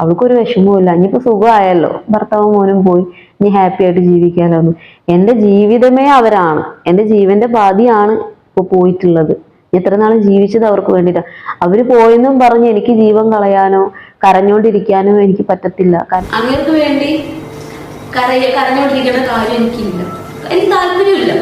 അവൾക്കൊരു വിഷമവുമില്ല. ഇനിയിപ്പോ സുഖമായല്ലോ. ഭർത്താവും മോനും പോയി. ഇനി ഹാപ്പി ആയിട്ട് ജീവിക്കാലോ എന്റെ ജീവിതമേ അവരാണ്. എന്റെ ജീവന്റെ പാതിയാണ് ഇപ്പൊ പോയിട്ടുള്ളത്. എത്ര നാൾ ജീവിച്ചത് അവർക്ക് വേണ്ടിയിട്ടാണ് അവർ പോയെന്നും പറഞ്ഞ് എനിക്ക് ജീവൻ കളയാനോ കരഞ്ഞോണ്ടിരിക്കാനോ എനിക്ക് പറ്റത്തില്ല. അങ്ങേർക്ക് വേണ്ടി കരഞ്ഞോണ്ടിരിക്കേണ്ട കാര്യം എനിക്കില്ല. എനിക്ക് താല്പര്യമില്ല.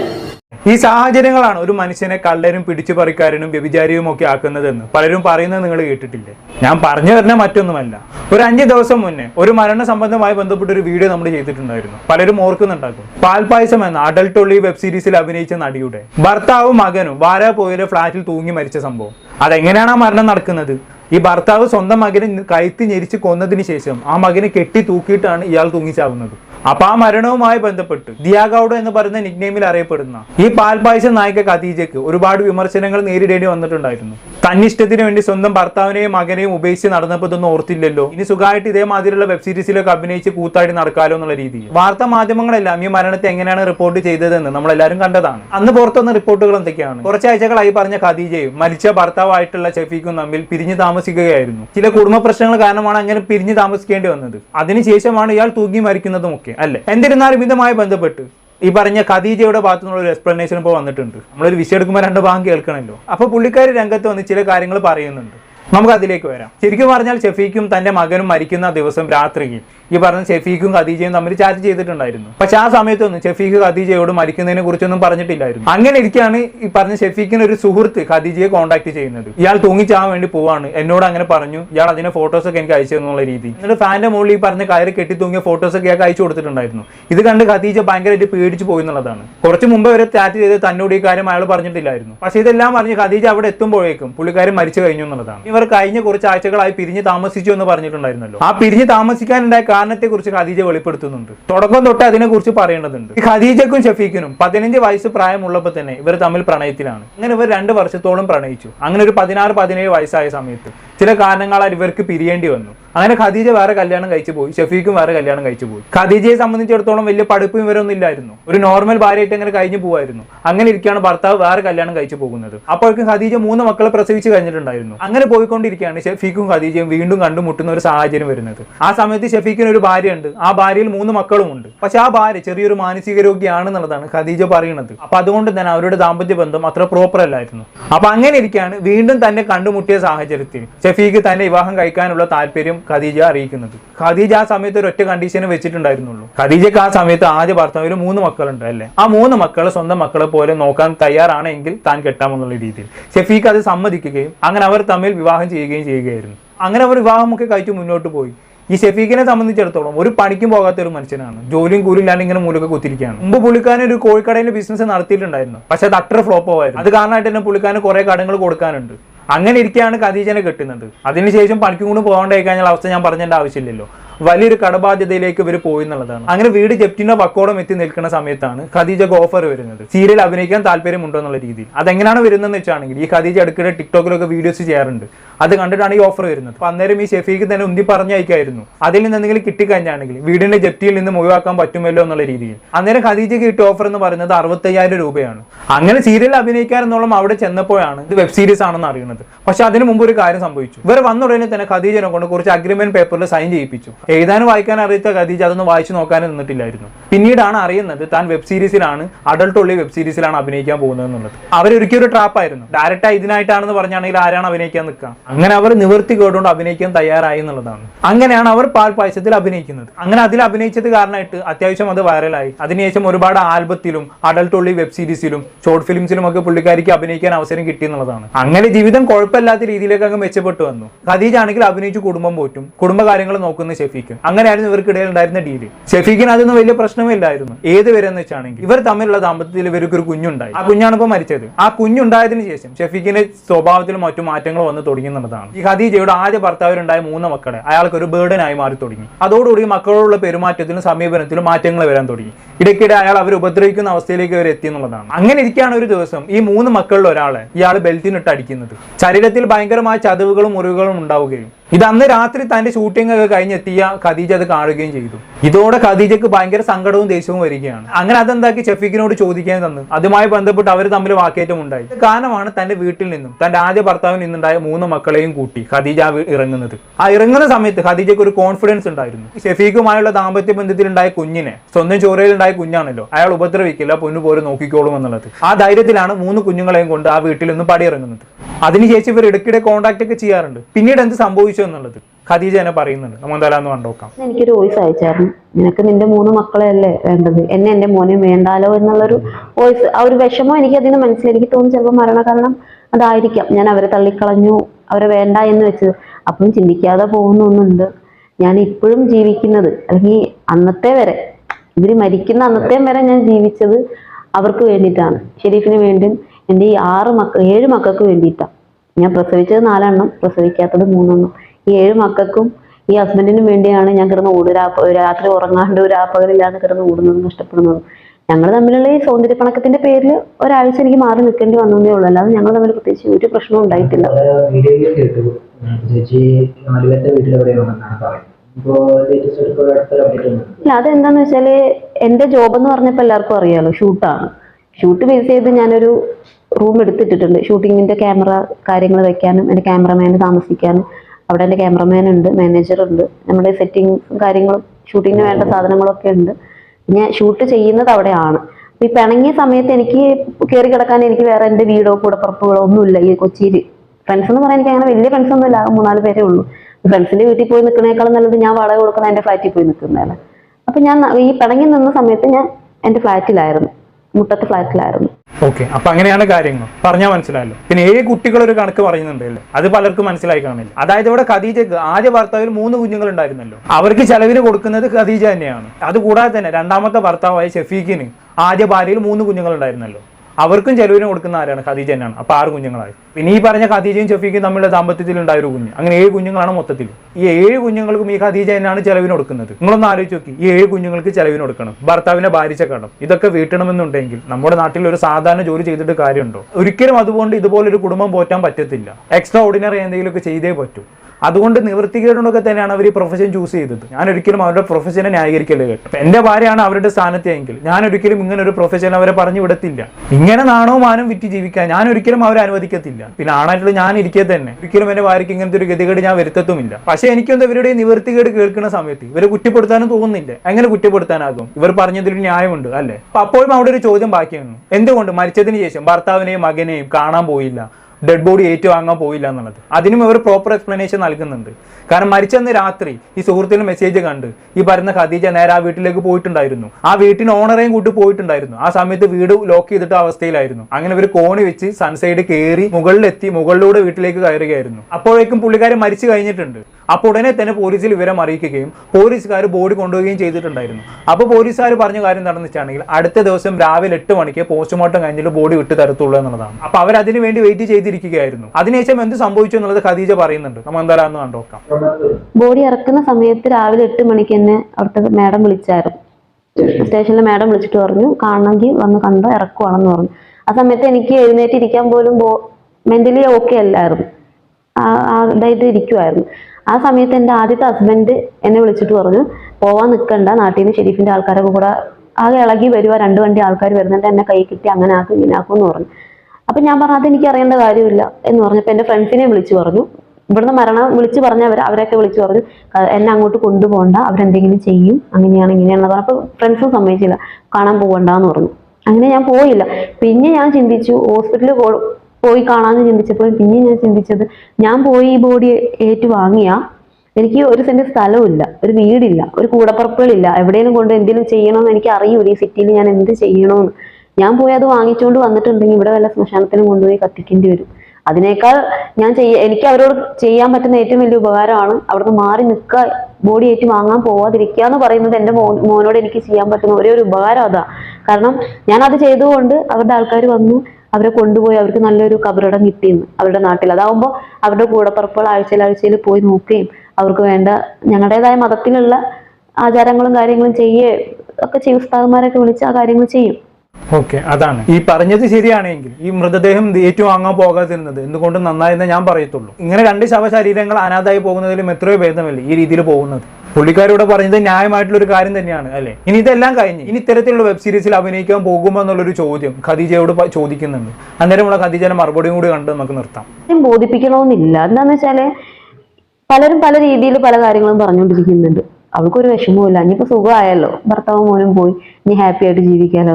ഈ സാഹചര്യങ്ങളാണ് ഒരു മനുഷ്യനെ കള്ളനും പിടിച്ചുപറിക്കാരനും വ്യഭിചാരിയും ഒക്കെ ആക്കുന്നതെന്ന്. പലരും പറയുന്നത് നിങ്ങൾ കേട്ടിട്ടില്ലേ? ഞാൻ പറഞ്ഞു വരുന്ന മറ്റൊന്നുമല്ല. ഒരു അഞ്ച് ദിവസം മുന്നേ ഒരു മരണ സംബന്ധമായി ബന്ധപ്പെട്ട ഒരു വീഡിയോ നമ്മൾ ചെയ്തിട്ടുണ്ടായിരുന്നു. പലരും ഓർക്കുന്നുണ്ടാക്കും പാൽപായസം എന്ന അഡൽട്ട് ഒളി വെബ് സീരീസിൽ അഭിനയിച്ച നടിയുടെ ഭർത്താവും മകനും വാരാ പോയിലെ ഫ്ലാറ്റിൽ തൂങ്ങി മരിച്ച സംഭവം. അതെങ്ങനെയാണ് ആ മരണം നടക്കുന്നത്? ഈ ഭർത്താവ് സ്വന്തം മകനെ കയത്തി ഞെരിച്ച് കൊന്നതിന് ശേഷം ആ മകനെ കെട്ടി തൂക്കിയിട്ടാണ് ഇയാൾ തൂങ്ങിച്ചാവുന്നത്. അപ്പൊ ആ മരണവുമായി ബന്ധപ്പെട്ട് ദിയാഗൌഡ എന്ന് പറയുന്ന നിക്നെയിമിൽ അറിയപ്പെടുന്ന ഈ പാൽപായസ നായിക ഖദീജയ്ക്ക് ഒരുപാട് വിമർശനങ്ങൾ നേരിടേണ്ടി വന്നിട്ടുണ്ടായിരുന്നു. തന്നിഷ്ടത്തിന് വേണ്ടി സ്വന്തം ഭർത്താവിനെയും മകനെയും ഉപേക്ഷിച്ച് നടന്നപ്പോൾ ഇതൊന്നും ഓർത്തില്ലല്ലോ. ഇനി സുഖമായിട്ട് ഇതേമാതിരിയുള്ള വെബ് സീരീസിലൊക്കെ അഭിനയിച്ച് കൂത്താടി നടക്കാലോ എന്നുള്ള രീതിയിൽ. വാർത്താ മാധ്യമങ്ങളെല്ലാം ഈ മരണത്തെ എങ്ങനെയാണ് റിപ്പോർട്ട് ചെയ്തതെന്ന് നമ്മളെല്ലാവരും കണ്ടതാണ്. അന്ന് പുറത്തുവന്ന റിപ്പോർട്ടുകൾ എന്തൊക്കെയാണ്? കുറച്ചാഴ്ചകളായി പറഞ്ഞ ഖദീജയും മരിച്ച ഭർത്താവായിട്ടുള്ള ഷെഫീഖും തമ്മിൽ പിരിഞ്ഞു താമസിക്കുകയായിരുന്നു. ചില കുടുംബ പ്രശ്നങ്ങൾ കാരണമാണ് അങ്ങനെ പിരിഞ്ഞു താമസിക്കേണ്ടി വന്നത്. അതിനുശേഷമാണ് ഇയാൾ തൂങ്ങി മരിക്കുന്നതും ഒക്കെ അല്ലെ? എന്നിരുന്നാലും ഇതുമായി ബന്ധപ്പെട്ട് ഈ പറഞ്ഞ ഖദീജയുടെ ഭാഗത്തു നിന്നുള്ള ഒരു എക്സ്പ്ലനേഷൻ ഇപ്പോൾ വന്നിട്ടുണ്ട്. നമ്മളൊരു വിഷയം എടുക്കുമ്പോൾ രണ്ട് ഭാഗം കേൾക്കണമല്ലോ അപ്പോൾ പുള്ളിക്കാരി രംഗത്ത് വന്ന് ചില കാര്യങ്ങൾ പറയുന്നുണ്ട്. നമുക്ക് അതിലേക്ക് വരാം. ശരിക്കും പറഞ്ഞാൽ ഷെഫീഖും തന്റെ മകനും മരിക്കുന്ന ദിവസം രാത്രിയിൽ ഈ പറഞ്ഞ ഷെഫീഖും ഖദീജയും തമ്മിൽ ചാറ്റ് ചെയ്തിട്ടുണ്ടായിരുന്നു. പക്ഷെ ആ സമയത്തൊന്നും ഷെഫീഖ് ഖദീജയോട് മരിക്കുന്നതിനെ കുറിച്ചൊന്നും പറഞ്ഞിട്ടില്ലായിരുന്നു. അങ്ങനെ ഇരിക്കുകയാണ് ഈ പറഞ്ഞ ഷെഫീഖിന് ഒരു സുഹൃത്ത് ഖദീജയെ കോൺടാക്ട് ചെയ്യുന്നത്. ഇയാൾ തൂങ്ങിച്ചാൻ വേണ്ടി പോവാണ്. എന്നോട് അങ്ങനെ പറഞ്ഞു. ഇയാൾ അതിന്റെ ഫോട്ടോസ് ഒക്കെ എനിക്ക് അയച്ചു എന്നുള്ള രീതി. എന്നിട്ട് ഫാന്റെ മുകളിൽ ഈ പറഞ്ഞ കയറി കെട്ടി തൂങ്ങിയ ഫോട്ടോസ് ഒക്കെ അയച്ചു കൊടുത്തിട്ടുണ്ടായിരുന്നു. ഇത് കണ്ട് ഖദീജ ഭയങ്കരമായിട്ട് പേടിച്ചു പോയി എന്നുള്ളതാണ്. കുറച്ച് മുമ്പ് വരെ ചാറ്റ് ചെയ്ത് തന്നോട് ഈ കാര്യം അയാൾ പറഞ്ഞിട്ടില്ലായിരുന്നു. പക്ഷേ ഇതെല്ലാം പറഞ്ഞ് ഖദീജ അവിടെ എത്തുമ്പോഴേക്കും പുള്ളിക്കാരൻ മരിച്ചു കഴിഞ്ഞു എന്നുള്ളതാണ്. ഇവർ കഴിഞ്ഞ കുറച്ച് ആഴ്ചകളായി പിരിഞ്ഞ് താമസിച്ചു എന്ന് പറഞ്ഞിട്ടുണ്ടായിരുന്നല്ലോ. ആ പിരിഞ്ഞ് താമസിക്കാനുണ്ടായ കാരണത്തെ കുറിച്ച് ഖദീജ വെളിപ്പെടുത്തുന്നുണ്ട്. തുടക്കം തൊട്ട് അതിനെ കുറിച്ച് പറയേണ്ടതുണ്ട് ഖദീജക്കും ഷഫീഖിനും പതിനഞ്ച് വയസ്സ് പ്രായമുള്ളപ്പോൾ തന്നെ ഇവർ തമ്മിൽ പ്രണയത്തിലാണ്. അങ്ങനെ ഇവർ രണ്ട് വർഷത്തോളം പ്രണയിച്ചു. അങ്ങനെ ഒരു പതിനാറ് പതിനേഴ് വയസ്സായ സമയത്ത് ചില കാരണങ്ങളാൽ ഇവർക്ക് പിരിയേണ്ടി വന്നു. അങ്ങനെ ഖദീജ വേറെ കല്യാണം കഴിച്ചു പോയി. ഷഫീഖും വേറെ കല്യാണം കഴിച്ചു പോയി. ഖദീജയെ സംബന്ധിച്ചിടത്തോളം വലിയ പഠിപ്പും ഇവരൊന്നും ഇല്ലായിരുന്നു. ഒരു നോർമൽ ഭാര്യയായിട്ട് അങ്ങനെ കഴിഞ്ഞു പോവായിരുന്നു. അങ്ങനെ ഇരിക്കുകയാണ് ഭർത്താവ് വേറെ കല്യാണം കഴിച്ചു പോകുന്നത്. അപ്പോഴേക്കും ഖദീജ മൂന്ന് മക്കളെ പ്രസവിച്ച് കഴിഞ്ഞിട്ടുണ്ടായിരുന്നു. അങ്ങനെ പോയിക്കൊണ്ടിരിക്കുകയാണ് ഷഫീഖും ഖദീജയും വീണ്ടും കണ്ടുമുട്ടുന്ന ഒരു സാഹചര്യം വരുന്നത്. ആ സമയത്ത് ഷഫീഖിന് ഒരു ഭാര്യയുണ്ട്. ആ ഭാര്യയിൽ മൂന്ന് മക്കളും ഉണ്ട്. പക്ഷെ ആ ഭാര്യ ചെറിയൊരു മാനസിക രോഗിയാണെന്നുള്ളതാണ് ഖദീജ പറയുന്നത്. അപ്പൊ അതുകൊണ്ട് തന്നെ അവരുടെ ദാമ്പത്യ ബന്ധം അത്ര പ്രോപ്പർ അല്ലായിരുന്നു. അപ്പൊ അങ്ങനെ ഇരിക്കുകയാണ് വീണ്ടും തന്നെ കണ്ടുമുട്ടിയ സാഹചര്യത്തിൽ. ഷഫീഖ് തന്റെ വിവാഹം കഴിക്കാനുള്ള താല്പര്യം ഖദീജ അറിയിക്കുന്നത്. ഖദീജ ആ സമയത്ത് ഒരു ഒറ്റ കണ്ടീഷന് വെച്ചിട്ടുണ്ടായിരുന്നുള്ളൂ. ഖദീജക്ക് ആ സമയത്ത് ആദ്യ ഭർത്താവിന് മൂന്ന് മക്കളുണ്ട് അല്ലേ? ആ മൂന്ന് മക്കളെ സ്വന്തം മക്കളെ പോലെ നോക്കാൻ തയ്യാറാണെങ്കിൽ താൻ കെട്ടാമെന്നുള്ള രീതിയിൽ. ഷഫീഖ് അത് സമ്മതിക്കുകയും അങ്ങനെ അവർ തമ്മിൽ വിവാഹം ചെയ്യുകയും ചെയ്യുകയായിരുന്നു. അങ്ങനെ അവർ വിവാഹമൊക്കെ കഴിച്ചു മുന്നോട്ട് പോയി. ഈ ഷെഫീഖിനെ സംബന്ധിച്ചിടത്തോളം ഒരു പണിക്കും പോകാത്ത ഒരു മനുഷ്യനാണ്. ജോലിയും കൂലില്ലാണ്ട് ഇങ്ങനെ മൂലൊക്കെ കുത്തിരിക്കുകയാണ്. മുമ്പ് പുള്ളിക്കാരൻ ഒരു കോഴിക്കടയിൽ ബിസിനസ് നടത്തിയിട്ടുണ്ടായിരുന്നു. പക്ഷെ അത് അത്ര ഫ്ലോപ്പ് ആവായിരുന്നു. അത് കാരണമായിട്ട് തന്നെ പുള്ളിക്കാരന് കുറെ കടങ്ങൾ കൊടുക്കാനുണ്ട്. അങ്ങനെ ഇരിക്കുകയാണ് ഖദീജനെ കെട്ടുന്നത്. അതിനുശേഷം പണിക്കും കൂടെ പോകാണ്ടായി കഴിഞ്ഞാൽ അവസ്ഥ ഞാൻ പറഞ്ഞേണ്ട ആവശ്യമില്ലല്ലോ. വലിയൊരു കടബാധ്യതയിലേക്ക് ഇവർ പോയി എന്നുള്ളതാണ്. അങ്ങനെ വീട് ജപ്റ്റിന്റെ പക്കോടം എത്തി നിൽക്കുന്ന സമയത്താണ് ഖദീജക്ക് ഓഫർ വരുന്നത്. സീരിയൽ അഭിനയിക്കാൻ താല്പര്യമുണ്ടോ എന്നുള്ള രീതിയിൽ. അതെങ്ങനെയാണ് വരുന്നതെന്ന് വെച്ചാണെങ്കിൽ ഈ ഖദീജ അടുക്കിടെ ടിക്ടോക്കിലൊക്കെ വീഡിയോസ് ചെയ്യാറുണ്ട്. അത് കണ്ടിട്ടാണ് ഈ ഓഫർ വരുന്നത്. അപ്പൊ അന്നേരം ഈ ഷെഫീക്ക് തന്നെ ഉന്തി പറഞ്ഞയക്കായിരുന്നു. അതിൽ നിന്ന് എന്തെങ്കിലും കിട്ടിക്കഴിഞ്ഞാണെങ്കിൽ വീടിന്റെ ജപ്തിയിൽ നിന്ന് ഒഴിവാക്കാൻ പറ്റുമല്ലോ എന്നുള്ള രീതിയിൽ. അന്നേരം ഖദീജയ്ക്ക് കിട്ടിയ ഓഫർ എന്ന് പറയുന്നത് അറുപത്തയ്യായിരം രൂപയാണ്. അങ്ങനെ സീരിയൽ അഭിനയിക്കാൻ എന്നോളം അവിടെ ചെന്നപ്പോഴാണ് ഇത് വെബ് സീരീസ് ആണെന്ന് അറിയുന്നത്. പക്ഷെ അതിന് മുമ്പ് ഒരു കാര്യം സംഭവിച്ചു. ഇവർ വന്ന ഉടനെ തന്നെ ഖദീജനെ കൊണ്ട് കുറച്ച് അഗ്രിമെന്റ് പേപ്പറിൽ സൈൻ ചെയ്യിപ്പിച്ചു. എഴുതാനും വായിക്കാൻ അറിയാത്ത ഖദീജ അതൊന്നും വായിച്ചു നോക്കാനും നിന്നിട്ടില്ലായിരുന്നു. പിന്നീടാണ് അറിയുന്നത് താൻ വെബ് സീരീസിലാണ് അഡൾട്ട് ഉള്ള വെബ് സീരീസിലാണ് അഭിനയിക്കാൻ പോകുന്നത് എന്നുള്ളത് അവരൊരിക്കലും ഒരു ട്രാപ്പായിരുന്നു ഡയറക്റ്റ് ഇതിനായിട്ടാണെന്ന് പറഞ്ഞാണെങ്കിൽ ആരാണ് അഭിനയിക്കാൻ നിൽക്കുക? അങ്ങനെ അവർ നിവൃത്തി കേട്ടുകൊണ്ട് അഭിനയിക്കാൻ തയ്യാറായി എന്നുള്ളതാണ്. അങ്ങനെയാണ് അവർ പാൽ പായസത്തിൽ അഭിനയിക്കുന്നത്. അങ്ങനെ അതിൽ അഭിനയിച്ചത് കാരണമായിട്ട് അത്യാവശ്യം അത് വൈറലായി. അതിനുശേഷം ഒരുപാട് ആൽബത്തിലും അഡൾട്ട് ഉള്ളി വെബ് സീരീസിലും ഷോർട്ട് ഫിലിംസിലും ഒക്കെ പുള്ളിക്കാരിക്ക് അഭിനയിക്കാൻ അവസരം കിട്ടി എന്നുള്ളതാണ്. അങ്ങനെ ജീവിതം കുഴപ്പമില്ലാത്ത രീതിയിലേക്ക് അങ്ങ് മെച്ചപ്പെട്ടു വന്നു. ഖദീജ ആണെങ്കിൽ അഭിനയിച്ച് കുടുംബം പോറ്റും. കുടുംബകാര്യങ്ങൾ നോക്കുന്ന ഷെഫീഖ്. അങ്ങനെയായിരുന്നു ഇവർക്കിടയിൽ ഉണ്ടായിരുന്ന ഡീൽ ഷെഫീഖിന് അതൊന്നും വലിയ പ്രശ്നമില്ലായിരുന്നു ഏത് വരെ എന്ന് വെച്ചാണെങ്കിൽ ഇവർ തമ്മിലുള്ള ദാമ്പത്യത്തിൽ ഇവർക്ക് ഒരു കുഞ്ഞുണ്ടായി. ആ കുഞ്ഞാണ് ഇപ്പൊ മരിച്ചത്. ആ കുഞ്ഞുണ്ടായതിനു ശേഷം ഷെഫീഖിന്റെ സ്വഭാവത്തിലും മറ്റു മാറ്റങ്ങൾ വന്നു തുടങ്ങി എന്നുള്ളതാണ്. ഈ ഖദീജയുടെ ആദ്യ ഭർത്താവിനുണ്ടായ മൂന്ന് മക്കളെ അയാൾക്ക് ഒരു ബേർഡനായി മാറി തുടങ്ങി അതോടുകൂടി മക്കളോടുള്ള പെരുമാറ്റത്തിലും സമീപനത്തിലും മാറ്റങ്ങൾ വരാൻ തുടങ്ങി. ഇടയ്ക്കിടെ അയാൾ അവർ ഉപദ്രവിക്കുന്ന അവസ്ഥയിലേക്ക് അവർ എത്തി എന്നുള്ളതാണ്. അങ്ങനെ ഇരിക്കുകയാണ് ഒരു ദിവസം. ഈ മൂന്ന് മക്കളിൽ ഒരാളെ ഇയാൾ ബെൽറ്റിനിട്ട് അടിക്കുന്നത്. ശരീരത്തിൽ ഭയങ്കരമായ ചതവുകളും മുറിവുകളും ഉണ്ടാവുകയും ഇത് അന്ന് രാത്രി തന്റെ ഷൂട്ടിംഗ് ഒക്കെ കഴിഞ്ഞെത്തിയ ഖദീജ അത് കാണുകയും ചെയ്തു. ഇതോടെ ഖദീജക്ക് ഭയങ്കര സങ്കടവും ദേഷ്യവും വരികയാണ്. അങ്ങനെ അതെന്താക്കി ഷെഫീഖിനോട് ചോദിക്കാൻ തന്നു. അതുമായി ബന്ധപ്പെട്ട് അവർ തമ്മിൽ വാക്കേറ്റം ഉണ്ടായി. കാരണമാണ് തന്റെ വീട്ടിൽ നിന്നും തന്റെ ആദ്യ ഭർത്താവിൽ നിന്നുണ്ടായ മൂന്ന് മക്കളെയും കൂട്ടി ഖദീജ ഇറങ്ങുന്നത്. ആ ഇറങ്ങുന്ന സമയത്ത് ഖദീജക്ക് ഒരു കോൺഫിഡൻസ് ഉണ്ടായിരുന്നു. ഷെഫീഖുമായുള്ള ദാമ്പത്യ ബന്ധത്തിലുണ്ടായ കുഞ്ഞിനെ സ്വന്തം ചോരയിലുണ്ടായ കുഞ്ഞാണല്ലോ. അയാൾ ഉപദ്രവിക്കില്ല പൊന്നു പോരെ നോക്കിക്കോളും എന്നുള്ളത്. ആ ധൈര്യത്തിലാണ് മൂന്ന് കുഞ്ഞുങ്ങളെയും കൊണ്ട് ആ വീട്ടിൽ നിന്ന് പടിയിറങ്ങുന്നത്. അതിനുശേഷം ഇവർ ഇടയ്ക്കിടെ കോൺടാക്ട് ഒക്കെ ചെയ്യാറുണ്ട്. പിന്നീട് എന്ത് സംഭവിച്ചു എന്നുള്ളത് ഖദീജ എന്നെ പറയുന്നുണ്ട്. നമ്മൾ എന്തായാലും കണ്ടോക്കാം എനിക്കൊരു വോയിസ് അയച്ചായിരുന്നു നിനക്ക് നിന്റെ മൂന്ന് മക്കളെയല്ലേ വേണ്ടത്? എന്നെ എന്റെ മോനെ വേണ്ടാലോ എന്നുള്ളൊരു വോയിസ് ആ ഒരു വിഷമം എനിക്ക് അതിന് മനസ്സിലായി. എനിക്ക് തോന്നുന്നു ചിലപ്പോൾ മരണകാരണം അതായിരിക്കാം. ഞാൻ അവരെ തള്ളിക്കളഞ്ഞു അവരെ വേണ്ട എന്ന് വെച്ചത്. അപ്പം ചിന്തിക്കാതെ പോകുന്ന ഒന്നുണ്ട് ഞാൻ ഇപ്പോഴും ജീവിക്കുന്നത് അല്ലെങ്കിൽ അന്നത്തെ വരെ ഇവർ മരിക്കുന്ന അന്നത്തെ വരെ ഞാൻ ജീവിച്ചത് അവർക്ക് വേണ്ടിയിട്ടാണ്. ഷെരീഫിന് വേണ്ടി എന്റെ ഈ ആറ് മക്ക ഏഴ് മക്കൾക്ക് വേണ്ടിയിട്ടാണ് ഞാൻ പ്രസവിച്ചത് നാലെണ്ണം പ്രസവിക്കാത്തത് മൂന്നെണ്ണം. ഈ ഏഴ് മക്കൾക്കും ഈ ഹസ്ബൻഡിനും വേണ്ടിയാണ് ഞാൻ കിടന്ന് ഓടുക രാത്രി ഉറങ്ങാണ്ട് ഒരു ആപ്പകലില്ലാതെ കിടന്ന് ഓടുന്നതും കഷ്ടപ്പെടുന്നതും. ഞങ്ങൾ തമ്മിലുള്ള ഈ സൗന്ദര്യപ്പണക്കത്തിന്റെ പേരിൽ ഒരാഴ്ച എനിക്ക് മാറി നിൽക്കേണ്ടി വന്നതേ ഉള്ളൂ. അല്ലാതെ ഞങ്ങൾ തമ്മിൽ പ്രത്യേകിച്ച് ഒരു പ്രശ്നവും ഉണ്ടായിട്ടില്ല. ഇല്ല അതെന്താന്ന് വെച്ചാൽ എന്റെ ജോബ് എന്ന് പറഞ്ഞപ്പോ എല്ലാവർക്കും അറിയാലോ ഷൂട്ടാണ് ഷൂട്ട് ബേസ് ചെയ്ത് ഞാനൊരു റൂം എടുത്തിട്ടിട്ടുണ്ട്. ഷൂട്ടിങ്ങിന്റെ ക്യാമറ കാര്യങ്ങൾ വെക്കാനും എന്റെ ക്യാമറമാന് താമസിക്കാനും. അവിടെ എന്റെ ക്യാമറമാൻ ഉണ്ട് മാനേജർ ഉണ്ട്. നമ്മുടെ സെറ്റിംഗ്സും കാര്യങ്ങളും ഷൂട്ടിങ്ങിന് വേണ്ട സാധനങ്ങളൊക്കെ ഉണ്ട്. പിന്നെ ഷൂട്ട് ചെയ്യുന്നത് അവിടെയാണ്. ഈ പിണങ്ങിയ സമയത്ത് എനിക്ക് കയറി കിടക്കാൻ എനിക്ക് വേറെ എന്റെ വീടോ കൂടപ്പുറപ്പുകളോ ഒന്നുമില്ല ഈ കൊച്ചിയിൽ. ഫ്രണ്ട്സ് എന്ന് പറയാൻ എനിക്ക് അങ്ങനെ വലിയ ഫ്രണ്ട്സ് ഒന്നുമില്ല മൂന്നാൽ പേരേ ഉള്ളൂ. ഫ്രണ്ട്സിന്റെ വീട്ടിൽ പോയി നിൽക്കുന്നേക്കാളും നല്ലത് ഞാൻ വാടക കൊടുക്കുന്ന എന്റെ ഫ്ലാറ്റിൽ പോയി നിൽക്കുന്നതാണ്. അപ്പൊ ഞാൻ ഈ പടങ്ങി നിന്ന സമയത്ത് ഞാൻ എന്റെ ഫ്ലാറ്റിലായിരുന്നു. മുട്ടത്ത് ഫ്ലാറ്റിലായിരുന്നു. ഓക്കെ അപ്പൊ അങ്ങനെയാണ് കാര്യങ്ങൾ. പറഞ്ഞാൽ മനസ്സിലായല്ലോ. പിന്നെ ഏഴ് കുട്ടികൾ ഒരു കണക്ക് പറയുന്നുണ്ടല്ലോ അത് പലർക്കും മനസ്സിലായി കാണില്ല അതായത് ഇവിടെ ഖദീജക്ക് ആദ്യ ഭർത്താവിൽ മൂന്ന് കുഞ്ഞുങ്ങൾ ഉണ്ടായിരുന്നല്ലോ അവർക്ക് ചെലവിന് കൊടുക്കുന്നത് ഖദീജ തന്നെയാണ്. അതുകൂടാതെ തന്നെ രണ്ടാമത്തെ ഭർത്താവായ ഷെഫീഖിന് ആദ്യ ഭാര്യയിൽ മൂന്ന് കുഞ്ഞുങ്ങൾ ഉണ്ടായിരുന്നല്ലോ അവർക്കും ചെലവിന് കൊടുക്കുന്ന ആരാണ്? ഖദീജ തന്നെയാണ് അപ്പൊ ആറ് കുഞ്ഞുങ്ങളായി. പിന്നെ ഈ പറഞ്ഞ ഖദീജയും ഷഫീഖും തമ്മിലുള്ള ദാമ്പത്യത്തിൽ ഉണ്ടായ ഒരു കുഞ്ഞ്. അങ്ങനെ ഏഴ് കുഞ്ഞുങ്ങളാണ് മൊത്തത്തിൽ ഈ ഏഴ് കുഞ്ഞുങ്ങൾക്കും ഈ ഖദീജ തന്നെയാണ് ചെലവിന് കൊടുക്കുന്നത്. നിങ്ങളൊന്ന് ആലോചിച്ച് നോക്കി. ഈ ഏഴ് കുഞ്ഞുങ്ങൾക്ക് ചെലവിന് കൊടുക്കണം. ഭർത്താവിനെ ഭാരിച്ച കടം ഇതൊക്കെ വീട്ടണമെന്നുണ്ടെങ്കിൽ നമ്മുടെ നാട്ടിൽ ഒരു സാധാരണ ജോലി ചെയ്തിട്ട് കാര്യമുണ്ടോ? ഒരിക്കലും അതുകൊണ്ട് ഇതുപോലൊരു കുടുംബം പോറ്റാൻ പറ്റത്തില്ല. എക്സ്ട്രാ ഓർഡിനറി എന്തെങ്കിലുമൊക്കെ ചെയ്തേ പറ്റൂ. അതുകൊണ്ട് നിവൃത്തികേടുകൊണ്ടൊക്കെ തന്നെയാണ് അവർ ഈ പ്രൊഫഷൻ ചൂസ് ചെയ്തത്. ഞാൻ ഒരിക്കലും അവരുടെ പ്രൊഫഷനെ ന്യായീകരിക്കരുത് എന്റെ ഭാര്യയാണ് അവരുടെ സ്ഥാനത്തെങ്കിൽ ഞാൻ ഒരിക്കലും ഇങ്ങനെ ഒരു പ്രൊഫഷൻ അവരെ പറഞ്ഞു വിടത്തില്ല. ഇങ്ങനെ നാണോ മാനം വിറ്റ് ജീവിക്കാൻ ഞാൻ ഒരിക്കലും അവരെ അനുവദിക്കത്തില്ല. പിന്നെ ആണായിട്ടുള്ള ഞാൻ ഇരിക്കെ തന്നെ. ഒരിക്കലും എന്റെ ഭാര്യയ്ക്ക് ഇങ്ങനത്തെ ഒരു ഗതികേട് ഞാൻ വരുത്തത്തുമില്ല. പക്ഷേ എനിക്കൊന്നും ഇവരുടെ നിവൃത്തികേട് കേൾക്കുന്ന സമയത്ത് ഇവരെ കുറ്റപ്പെടുത്താനും തോന്നുന്നില്ല. എങ്ങനെ കുറ്റപ്പെടുത്താനാകും? ഇവർ പറഞ്ഞതിൽ ന്യായമുണ്ട് അല്ലേ? അപ്പൊ അപ്പോഴും അവിടെ ഒരു ചോദ്യം ബാക്കിയാണ് എന്തുകൊണ്ട്? മരിച്ചതിന് ശേഷം ഭർത്താവിനെയും മകനെയും കാണാൻ പോയില്ല. ഡെഡ് ബോഡി ഏറ്റുവാങ്ങാൻ പോയില്ല എന്നുള്ളത്. അതിനും ഇവർ പ്രോപ്പർ എക്സ്പ്ലനേഷൻ നൽകുന്നുണ്ട്. കാരണം മരിച്ചെന്ന് രാത്രി ഈ സുഹൃത്തിന് മെസ്സേജ് കണ്ട് ഈ പറയുന്ന ഖദീജ നേരെ ആ വീട്ടിലേക്ക് പോയിട്ടുണ്ടായിരുന്നു. ആ വീട്ടിന് ഓണറേയും കൂട്ടി പോയിട്ടുണ്ടായിരുന്നു. ആ സമയത്ത് വീട് ലോക്ക് ചെയ്തിട്ട അവസ്ഥയിലായിരുന്നു. അങ്ങനെ ഇവർ കോണി വെച്ച് സൺസൈഡ് കയറി മുകളിലെത്തി മുകളിലൂടെ വീട്ടിലേക്ക് കയറുകയായിരുന്നു. അപ്പോഴേക്കും പുള്ളിക്കാരൻ മരിച്ചു കഴിഞ്ഞിട്ടുണ്ട്. അപ്പോൾ ഉടനെ തന്നെ പോലീസിൽ വിവരം അറിയിക്കുകയും പോലീസുകാർ ബോഡി കൊണ്ടുപോവുകയും ചെയ്തിട്ടുണ്ടായിരുന്നു. അപ്പോൾ പോലീസുകാർ പറഞ്ഞ കാര്യം എന്താണെന്ന് വെച്ചിട്ടുണ്ടെങ്കിൽ അടുത്ത ദിവസം രാവിലെ എട്ട് മണിക്ക് പോസ്റ്റ്മോർട്ടം കഴിഞ്ഞിട്ട് ബോഡി വിട്ട് തരത്തുള്ളൂ എന്നുള്ളതാണ്. അപ്പോൾ അവർ അതിന് വേണ്ടി വെയിറ്റ് ചെയ്തിരിക്കുകയായിരുന്നു. അതിനുശേഷം എന്ത് സംഭവിച്ചു എന്നുള്ളത് ഖദീജ പറയുന്നുണ്ട്. നമ്മൾ എന്തായാലും കണ്ടോക്കാം ബോഡി ഇറക്കുന്ന സമയത്ത് രാവിലെ എട്ട് മണിക്ക് തന്നെ അവിടുത്തെ മാഡം വിളിച്ചായിരുന്നു. സ്റ്റേഷനിലെ മാഡം വിളിച്ചിട്ട് പറഞ്ഞു കാണണമെങ്കിൽ വന്ന് കണ്ടോ ഇറക്കുവാണെന്ന് പറഞ്ഞു. ആ സമയത്ത് എനിക്ക് എഴുന്നേറ്റ് ഇരിക്കാൻ പോലും മെന്റലി ഓക്കെ അല്ലായിരുന്നു. ആ- ഇതായിട്ട് ഇരിക്കുമായിരുന്നു ആ സമയത്ത് എന്റെ ആദ്യത്തെ ഹസ്ബൻഡ് എന്നെ വിളിച്ചിട്ട് പറഞ്ഞു പോവാൻ നിൽക്കണ്ട നാട്ടിൽ നിന്ന് ഷെരീഫിന്റെ ആൾക്കാരൊക്കെ കൂടെ ആകെ ഇളകി വരുക രണ്ട് വണ്ടി ആൾക്കാർ വരുന്നുണ്ട് എന്നെ കൈ കിട്ടി അങ്ങനെ ആക്കും ഇങ്ങനെ ആക്കും എന്ന് പറഞ്ഞു. അപ്പം ഞാൻ പറഞ്ഞു അതെനിക്ക് അറിയേണ്ട കാര്യമില്ല എന്ന് പറഞ്ഞപ്പോൾ എന്റെ ഫ്രണ്ട്സിനെ വിളിച്ചു പറഞ്ഞു. ഇവിടുന്ന് മരണം വിളിച്ചു പറഞ്ഞവർ അവരൊക്കെ വിളിച്ചു പറഞ്ഞു "ക- എന്നെ അങ്ങോട്ട് കൊണ്ടുപോകണ്ട അവരെന്തെങ്കിലും ചെയ്യും അങ്ങനെയാണ് ഇങ്ങനെയാണെന്ന് പറഞ്ഞു. അപ്പോൾ ഫ്രണ്ട്സും സമ്മതിച്ചില്ല കാണാൻ പോകണ്ടെന്ന് പറഞ്ഞു. അങ്ങനെ ഞാൻ പോയില്ല. പിന്നെ ഞാൻ ചിന്തിച്ചു ഹോസ്പിറ്റലിൽ പോയി കാണാമെന്ന് ചിന്തിച്ചപ്പോൾ പിന്നെ ഞാൻ ചിന്തിച്ചത് ഞാൻ പോയി ഈ ബോഡി ഏറ്റു വാങ്ങിയ എനിക്ക് ഒരു സെന്റ് സ്ഥലമില്ല ഒരു വീടില്ല ഒരു കൂടപ്പുറപ്പുകളില്ല എവിടെയെങ്കിലും കൊണ്ട് എന്തെങ്കിലും ചെയ്യണമെന്ന് എനിക്ക് അറിയൂല ഈ സിറ്റിയിൽ ഞാൻ എന്ത് ചെയ്യണമെന്ന് ഞാൻ പോയി അത് വാങ്ങിച്ചുകൊണ്ട് വന്നിട്ടുണ്ടെങ്കിൽ ഇവിടെ വല്ല ശ്മശാനത്തിനും കൊണ്ടുപോയി കത്തിക്കേണ്ടി വരും. അതിനേക്കാൾ ഞാൻ ചെയ്യ എനിക്ക് അവരോട് ചെയ്യാൻ പറ്റുന്ന ഏറ്റവും വലിയ ഉപകാരമാണ് അവിടുന്ന് മാറി നിൽക്കുക ബോഡി ഏറ്റ് വാങ്ങാൻ പോവാതിരിക്കുക എന്ന് പറയുന്നത് എന്റെ മോ മോനോട് എനിക്ക് ചെയ്യാൻ പറ്റുന്ന ഒരേ ഒരു ഉപകാരം അതാ. കാരണം ഞാൻ അത് ചെയ്തുകൊണ്ട് അവരുടെ ആൾക്കാർ വന്ന് അവരെ കൊണ്ടുപോയി അവർക്ക് നല്ലൊരു കബറിടം കിട്ടിയെന്ന് അവരുടെ നാട്ടിൽ. അതാവുമ്പോൾ അവരുടെ കൂടപ്പുറപ്പുകൾ ആഴ്ചയിൽ ആഴ്ചയിൽ പോയി നോക്കുകയും അവർക്ക് വേണ്ട ഞങ്ങളുടേതായ മതത്തിലുള്ള ആചാരങ്ങളും കാര്യങ്ങളും ചെയ്യേ ഒക്കെ ചെയ്യും. ഉസ്താദന്മാരൊക്കെ വിളിച്ച് ആ കാര്യങ്ങൾ ചെയ്യും. ഓക്കെ അതാണ്. ഈ പറഞ്ഞത് ശരിയാണെങ്കിൽ ഈ മൃതദേഹം ഏറ്റുവാങ്ങാൻ പോകാതിരുന്നത് എന്തുകൊണ്ട് നന്നായെന്ന് ഞാൻ പറയത്തുള്ളൂ. ഇങ്ങനെ രണ്ട് ശവശരീരങ്ങൾ അനാഥായി പോകുന്നതിലും എത്രയോ ഭേദമല്ലേ ഈ രീതിയിൽ പോകുന്നത്? പുള്ളിക്കാരിവിടെ പറഞ്ഞത് ന്യായമായിട്ടുള്ള ഒരു കാര്യം തന്നെയാണ് അല്ലെ? ഇനി ഇതെല്ലാം കഴിഞ്ഞ് ഇനി ഇത്തരത്തിലുള്ള വെബ് സീരീസിൽ അഭിനയിക്കാൻ പോകുമോ എന്നുള്ളൊരു ചോദ്യം ഖദീജയോട് ചോദിക്കുന്നുണ്ട്. അന്നേരമുള്ള ഖദീജയുടെ മറുപടിയും കൂടി കണ്ട് നമുക്ക് നിർത്താം. ബോധിപ്പിക്കണമെന്നില്ല. എന്താന്ന് വെച്ചാൽ പലരും പല രീതിയിൽ പല കാര്യങ്ങളും പറഞ്ഞുകൊണ്ടിരിക്കുന്നുണ്ട്. അവൾക്കൊരു വിഷമവുമില്ല. ഇനിയിപ്പോ സുഖമായല്ലോ. ഭർത്താവ് മോനും പോയി. ഇനി ഹാപ്പി ആയിട്ട് ജീവിക്കാനോ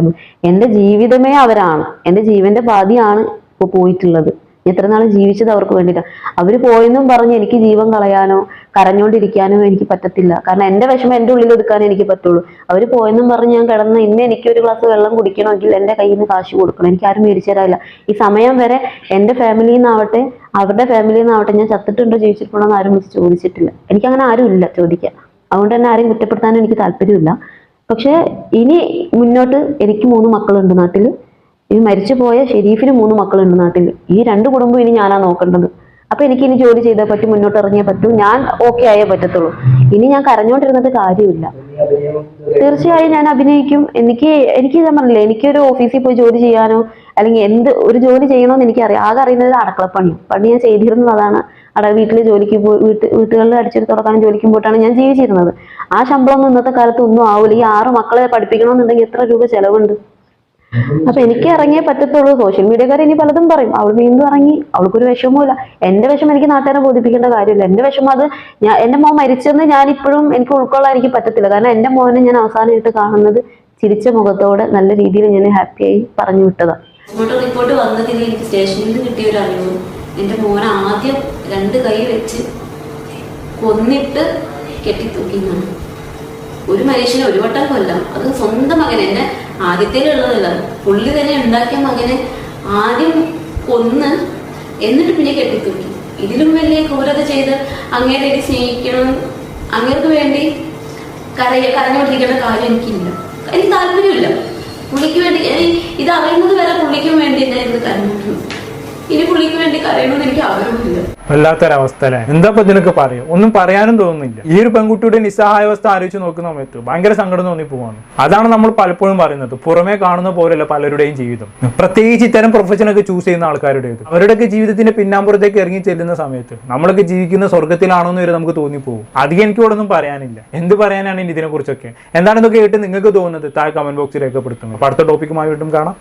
എന്റെ ജീവിതമേ അവരാണ്. എന്റെ ജീവന്റെ പാതിയാണ് ഇപ്പൊ പോയിട്ടുള്ളത്. എത്ര നാൾ ജീവിച്ചത് അവർക്ക് വേണ്ടിയിട്ടാണ് അവർ പോയെന്നും പറഞ്ഞ് എനിക്ക് ജീവൻ കളയാനോ കരഞ്ഞോണ്ടിരിക്കാനോ എനിക്ക് പറ്റത്തില്ല. കാരണം എന്റെ വിഷമം എന്റെ ഉള്ളിൽ എടുക്കാനേ എനിക്ക് പറ്റുള്ളൂ. അവർ പോയെന്നും പറഞ്ഞ് ഞാൻ കിടന്ന് ഇന്ന് എനിക്ക് ഒരു ഗ്ലാസ് വെള്ളം കുടിക്കണമെങ്കിൽ എന്റെ കയ്യിൽ നിന്ന് കാശ് കൊടുക്കണം. എനിക്ക് ആരും മേടിച്ചു തരാനില്ല ഈ സമയം വരെ എന്റെ ഫാമിലിയിൽ നിന്നാവട്ടെ അവരുടെ ഫാമിലിയിൽ നിന്നാവട്ടെ ഞാൻ ചത്തിട്ടുണ്ടോ ജീവിച്ചിട്ടുണ്ടോ എന്ന് ആരും വിളിച്ച് ചോദിച്ചിട്ടില്ല. എനിക്കങ്ങനെ ആരും ഇല്ല ചോദിക്കാൻ. അതുകൊണ്ട് തന്നെ ആരെയും കുറ്റപ്പെടുത്താനും എനിക്ക് താല്പര്യമില്ല. പക്ഷെ ഇനി മുന്നോട്ട് എനിക്ക് മൂന്ന് മക്കളുണ്ട് നാട്ടിൽ ഈ മരിച്ചു പോയ ഷെരീഫിന് മൂന്ന് മക്കളുണ്ട് നാട്ടിൽ. ഈ രണ്ട് കുടുംബം ഇനി ഞാനാ നോക്കേണ്ടത്. അപ്പൊ എനിക്ക് ഇനി ജോലി ചെയ്താൽ പറ്റും മുന്നോട്ട് ഇറങ്ങിയേ പറ്റൂ ഞാൻ ഓക്കെ ആയേ പറ്റത്തുള്ളൂ. ഇനി ഞാൻ കരഞ്ഞോണ്ടിരുന്നിട്ട് കാര്യമില്ല. തീർച്ചയായും ഞാൻ അഭിനയിക്കും. എനിക്ക് എനിക്ക് ഞാൻ പറഞ്ഞില്ലേ എനിക്കൊരു ഓഫീസിൽ പോയി ജോലി ചെയ്യാനോ അല്ലെങ്കിൽ എന്ത് ഒരു ജോലി ചെയ്യണമെന്ന് എനിക്കറിയാം. ആകെ അറിയുന്നത് അടക്കളപ്പണി. പണി ഞാൻ ചെയ്തിരുന്നത് അതാണ്. അവിടെ വീട്ടിൽ ജോലിക്ക് പോയി വീട്ട് വീട്ടുകളിൽ അടിച്ചൊരു തുറക്കാനും ജോലിക്കും പോയിട്ടാണ് ഞാൻ ജീവിച്ചിരുന്നത്. ആ ശമ്പളം ഇന്നത്തെ കാലത്ത് ഒന്നും ആവില്ല ഈ ആറ് മക്കളെ പഠിപ്പിക്കണമെന്നുണ്ടെങ്കിൽ എത്ര രൂപ ചെലവുണ്ട്? അപ്പൊ എനിക്ക് ഇറങ്ങിയേ പറ്റത്തുള്ളൂ. സോഷ്യൽ മീഡിയക്കാർ ഇനി പലതും പറയും. അവൾ വീണ്ടും ഇറങ്ങി. അവൾക്കൊരു വിഷമവുമില്ല. എന്റെ വിഷമം എനിക്ക് നാട്ടുകാരെ ബോധിപ്പിക്കേണ്ട കാര്യമില്ല. എന്റെ വിഷമം അത് ഞാൻ എന്റെ മോൻ മരിച്ചെന്ന് ഞാൻ ഇപ്പോഴും എനിക്ക് ഉൾക്കൊള്ളാൻ എനിക്ക് പറ്റത്തില്ല. കാരണം എന്റെ മോനെ ഞാൻ അവസാനമായിട്ട് കാണുന്നത് ചിരിച്ച മുഖത്തോടെ നല്ല രീതിയിൽ ഞാൻ ഹാപ്പിയായി പറഞ്ഞു വിട്ടതാണ് റിപ്പോർട്ട് വന്നതിന് എനിക്ക് സ്റ്റേഷനിൽ നിന്ന് കിട്ടിയ ഒരു അറിവ് എന്റെ മോനെ ആദ്യം രണ്ട് കൈ വെച്ച് കൊന്നിട്ട് കെട്ടിത്തൂക്കി ഒരു മനുഷ്യനെ ഒരു വട്ടം കൊല്ലാം. അത് സ്വന്തം മകൻ എന്നെ ആദ്യത്തേലുള്ളതല്ല പുള്ളി തന്നെ ഉണ്ടാക്കിയ മകനെ ആദ്യം കൊന്ന് എന്നിട്ട് പിന്നെ കെട്ടിത്തൂക്കി. ഇതിലും വലിയ ക്രൂരത ചെയ്ത് അങ്ങേരെ എനിക്ക് സ്നേഹിക്കണം അങ്ങേർക്ക് വേണ്ടി കരയ കരഞ്ഞുകൊണ്ടിരിക്കേണ്ട കാര്യം എനിക്കില്ല. എനിക്ക് താല്പര്യമില്ല. പുള്ളിക്ക് വേണ്ടി ഇത് അറിയുന്നത് വരെ പുള്ളിക്കും വേണ്ടി ഞാൻ ഇത് കരഞ്ഞിട്ടുണ്ട് ഇനി പുള്ളിക്ക് വേണ്ടി കരയണമെന്ന് എനിക്ക് ആഗ്രഹമില്ല. വല്ലാത്തൊരവസ്ഥ അല്ലേ? എന്താ ഇപ്പൊ ഇതിനൊക്കെ പറയും? ഒന്നും പറയാനും തോന്നുന്നില്ല. ഈ ഒരു പെൺകുട്ടിയുടെ നിസ്സഹായാവസ്ഥ ആലോചിച്ച് നോക്കുന്ന സമയത്ത് ഭയങ്കര സങ്കടം തോന്നി പോവാണ് അതാണ് നമ്മൾ പലപ്പോഴും പറയുന്നത്. പുറമേ കാണുന്ന പോലെയല്ല പലരുടെയും ജീവിതം. പ്രത്യേകിച്ച് ഇത്തരം പ്രൊഫഷനൊക്കെ ചൂസ് ചെയ്യുന്ന ആൾക്കാരുടേത് അവരുടെയൊക്കെ ജീവിതത്തിന്റെ പിന്നാമ്പുറത്തേക്ക് ഇറങ്ങി ചെല്ലുന്ന സമയത്ത് നമ്മളൊക്കെ ജീവിക്കുന്ന സ്വർഗത്തിലാണോ എന്ന് വരെ നമുക്ക് തോന്നിപ്പോകും അധികം എനിക്ക് ഇവിടെ ഒന്നും പറയാനില്ല. എന്ത് പറയാനാണ് ഇനി ഇതിനെ കുറിച്ചൊക്കെ എന്താണ് ഇതൊക്കെ കേട്ട് നിങ്ങൾക്ക് തോന്നുന്നത്? താഴെ കമന്റ് ബോക്സിൽ രേഖപ്പെടുത്തുന്നത്. അടുത്ത ടോപ്പിക്കുമായി വീണ്ടും കാണാം.